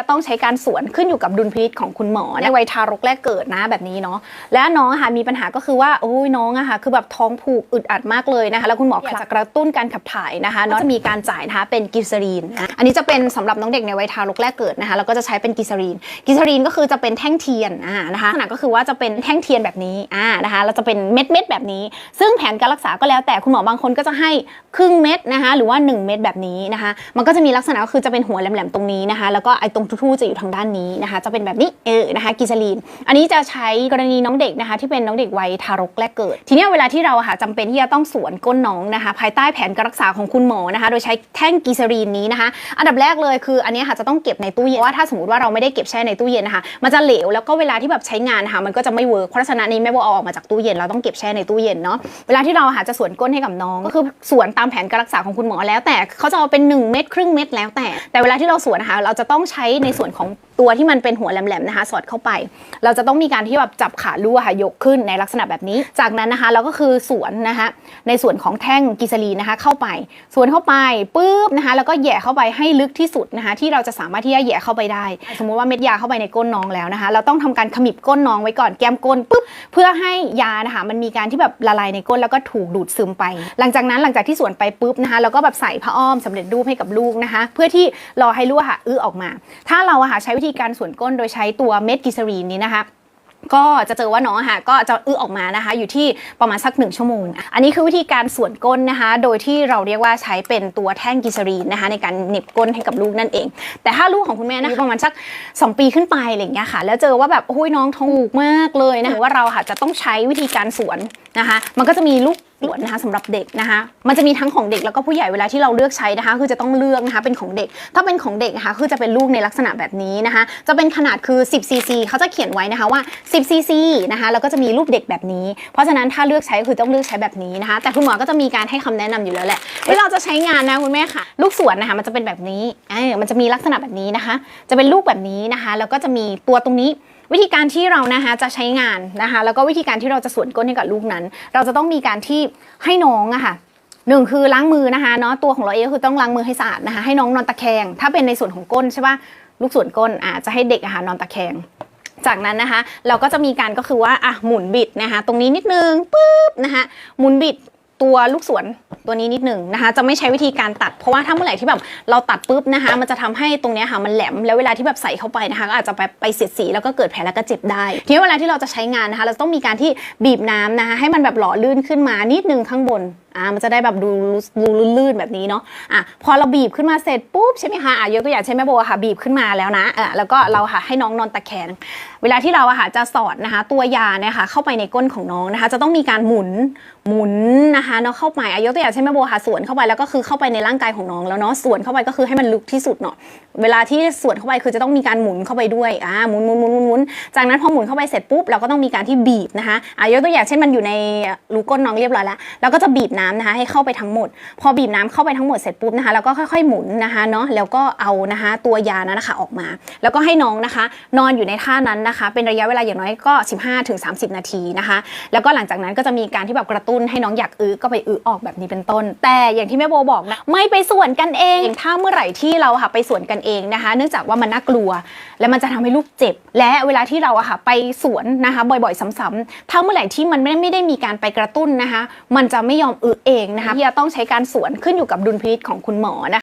จะต้องใช้การสวนขึ้นอยู่กับดุลพินิจของคุณหมอในวัยทารกแรกเกิดนะแบบนี้เนาะและน้องอะค่ะมีปัญหาก็คือว่าโอ้ยน้องอะค่ะคือแบบท้องผูกอึดอัดมากเลยนะคะ แล้วคุณหมออยากจะกระตุ้นการขับถ่ายนะคะเนาะจะมีการจ่ายนะคะเป็นกิซารีนนะอันนี้จะเป็นสำหรับน้องเด็กในวัยทารกแรกเกิดนะคะแล้วก็จะใช้เป็นกิซารีน กิซารีนก็คือจะเป็นแท่งเทียนอ่านะคะลักษณะก็คือว่าจะเป็นแท่งเทียนแบบนี้อ่านะคะแล้วจะเป็นเม็ดเม็ดๆแบบนี้ ซึ่งแผนการรักษาก็แล้วแต่คุณหมอบางคนก็จะให้ครึ่งเม็ดนะคะหรือว่า 1 เม็ดแบบนี้นะคะ มันก็จะมีลักษณะก็คือจะเป็นหัวแหลมๆตรงนี้นะคะ แล้วก็ไอ้ตรงทู่ๆจะอยู่ทางด้านนี้นะคะ จะเป็นแบบนี้เออนะคะกิซาลีน อันนี้จะใช้กรณีน้องเด็กนะคะ ที่เป็นน้องเด็กวัยทารกแรกเกิด ทีนี้เวลาที่เราค่ะจำเป็นที่จะต้องสวนก้นน้องนะคะ ภายใต้แผนการรักษาของคุณหมอนะคะ โดยใช้แท่งกิซาลีนนี้นะคะ อันดับแรกเลยคือ อันนี้ค่ะจะต้องเก็บในตู้เย็นเพราะว่าถ้าสมมติว่าเราไม่ได้เก็บแช่ในตู้เย็นนะคะมันจะเหลวแล้วก็เวลาที่แบบใช้งานนะคะมันก็จะไม่เวิร์กเพราะฉะนั้นนี่แม่โบเอาออกมาจากตู้เย็นเราต้องเก็บแช่ในตู้เย็นเนาะเวลาที่เราหาจะสวนก้นให้กับน้องก็คือสวนตามแผนการรักษาของคุณหมอแล้ว แต่เขาจะเอาเป็น 1 เม็ดครึ่งเม็ดแล้วแต่ แต่เวลาที่เราสวนนะคะเราจะต้องใช้ในส่วนของ ตัวที่มันเป็นหัวแหลมๆนะคะ สอดเข้าไป เราจะต้องมีการที่แบบจับขาลู่ค่ะยกขึ้นในลักษณะแบบนี้ จากนั้นนะคะเราก็คือสวนนะคะในส่วนของแท่งกิซลีนะคะเข้าไป สวนเข้าไปปุ๊บนะคะแล้วก็แย่เข้าไปให้ลึกที่สุดนะคะที่เราจะสามารถที่จะแย่เข้าไปได้ สมมุติว่าเม็ดยาเข้าไปในก้นน้องแล้วนะคะ เราต้องทำการขมิบก้นน้องไว้ก่อนแก้มก้นปุ๊บเพื่อให้ยานะคะมันมีการที่แบบละลายในก้นแล้วก็ถูกดูดซึมไป หลังจากนั้นหลังจากที่สวนไปปุ๊บนะคะเราก็แบบใส่ผ้าอ้อมสำเร็จรูปให้กับลูกนะคะ เพื่อที่รอให้ลูกค่ะอื้อออกมา ถ้าเราอะค่ะใช้วิธีการสวนก้นโดยใช้ตัวเม็ดกิซารีนนี้นะคะก็จะเจอว่าน้องอะค่ะก็จะอื้อออกมานะคะ อยู่ที่ประมาณสักหนึ่งชั่วโมง อันนี้คือวิธีการสวนก้นนะคะ โดยที่เราเรียกว่าใช้เป็นตัวแท่งกิซารีนนะคะ ในการเหน็บก้นให้กับลูกนั่นเอง แต่ถ้าลูกของคุณแม่นะคะประมาณสัก 2 ปีขึ้นไปอะไรอย่างเงี้ยค่ะ แล้วเจอว่าแบบโอ้ยน้องท้องผูกมากเลยนะคะว่าเราค่ะจะต้องใช้วิธีการสวนนะคะ มันก็จะมีลูก สวนนะคะสำหรับเด็กนะคะ มันจะมีทั้งของเด็กแล้วก็ผู้ใหญ่เวลาที่เราเลือกใช้นะคะ คือจะต้องเลือกนะคะเป็นของเด็ก ถ้าเป็นของเด็กนะคะคือจะเป็นลูกในลักษณะแบบนี้นะคะ จะเป็นขนาดคือ 10 cc เขาจะเขียนไว้นะคะว่า 10 cc นะคะแล้วก็จะมีรูปเด็กแบบนี้ เพราะฉะนั้นถ้าเลือกใช้คือต้องเลือกใช้แบบนี้นะคะ แต่คุณหมอก็จะมีการให้คำแนะนำอยู่แล้วแหละเวลาเราจะใช้งานนะคุณแม่ค่ะ ลูกสวนนะคะมันจะเป็นแบบนี้เออมันจะมีลักษณะแบบนี้นะคะ จะเป็นลูกแบบนี้นะคะ แล้วก็จะมีตัวตรงนี้ วิธีการที่เรานะคะจะใช้งานนะคะ แล้วก็วิธีการที่เราจะสวนก้นให้กับลูกนั้น เราจะต้องมีการที่ให้น้องอะค่ะหนึ่งคือล้างมือนะคะเนาะตัวของเราเองก็คือต้องล้างมือให้สะอาดนะคะให้น้องนอนตะแคง ถ้าเป็นในส่วนของก้นใช่ปะลูกส่วนก้นอะจะให้เด็กอะค่ะนอนตะแคง จากนั้นนะคะ เราก็จะมีการก็คือว่าอะหมุนบิดนะคะ ตรงนี้นิดนึงปุ๊บนะคะหมุนบิด ตัวลูกสวนตัวนี้นิดหนึ่งนะคะ จะไม่ใช้วิธีการตัด เพราะว่าถ้าเมื่อไหร่ที่แบบเราตัดปุ๊บนะคะ มันจะทำให้ตรงนี้ค่ะมันแหลมแล้วเวลาที่แบบใส่เข้าไปนะคะก็อาจจะไปไปเสียดสีแล้วก็เกิดแผลแล้วก็เจ็บได้ ทีนี้เวลาที่เราจะใช้งานนะคะ เราต้องมีการที่บีบน้ำนะคะให้มันแบบหล่อลื่นขึ้นมานิดนึงข้างบนอ่ามันจะได้แบบดูดูลื่นๆแบบนี้เนาะอะพอเราบีบขึ้นมาเสร็จปุ๊บใช่ไหมคะอะยกตัวอย่างเช่นแม่โบอะค่ะบีบขึ้นมาแล้วนะอะแล้วก็เราค่ะให้น้องนอนตะแคงเวลาที่เราอะค่ะจะสอดนะคะ ตัวยาเนี่ยค่ะเข้าไปในก้นของน้องนะคะ จะต้องมีการหมุนหมุนนะคะเนาะเข้าไปอะยกตัวอย่างเช่นแม่โบค่ะสวนเข้าไปแล้วก็คือเข้าไปในร่างกายของน้องแล้วเนาะสวนเข้าไปก็คือให้มันลึกที่สุดเนาะเวลาที่สวนเข้าไปคือจะต้องมีการหมุนเข้าไปด้วยอ่าหมุนหมุนหมุนหมุนหมุนจากนั้นพอหมุนเข้าไปเสร็จปุ๊บเราก็ต้องมีการที่บีบนะคะอะยกตัวอย่างเช่นมันอยู่ในรูก้นน้องเรียบร้อยแล้วเราก็จะบีบน้ำนะคะให้เข้าไปทั้งหมด พอบีบน้ำเข้าไปทั้งหมดเสร็จปุ๊บนะคะแล้วก็ค่อยๆหมุนนะคะเนาะแล้วก็เอานะคะตัวยานั้นนะคะออกมา แล้วก็ให้น้องนะคะ นอนอยู่ในท่านั้นนะคะ เป็นระยะเวลาอย่างน้อยก็ 15-30 นาทีนะคะ แล้วก็หลังจากนั้นก็จะมีการที่แบบกระตุ้นให้น้องอยากอื้อก็ไปอื้อออกแบบนี้เป็นต้น แต่อย่างที่แม่โบบอกนะไม่ไปส่วนกันเอง ถ้าเมื่อไหร่ที่เราค่ะไปส่วนกันเองนะคะ เนื่องจากว่ามันน่ากลัว และมันจะทำให้ลูกเจ็บ และเวลาที่เราอะค่ะไปสวนนะคะ บ่อยๆ ซ้ำๆถ้าเมื่อไหร่ที่มันไม่ไม่ได้มีการไปกระตุ้นนะคะ มันจะไม่ยอมอื้อเองนะคะที่จะต้องใช้การสวนขึ้นอยู่กับดุลพินิจของคุณหมอนะคะ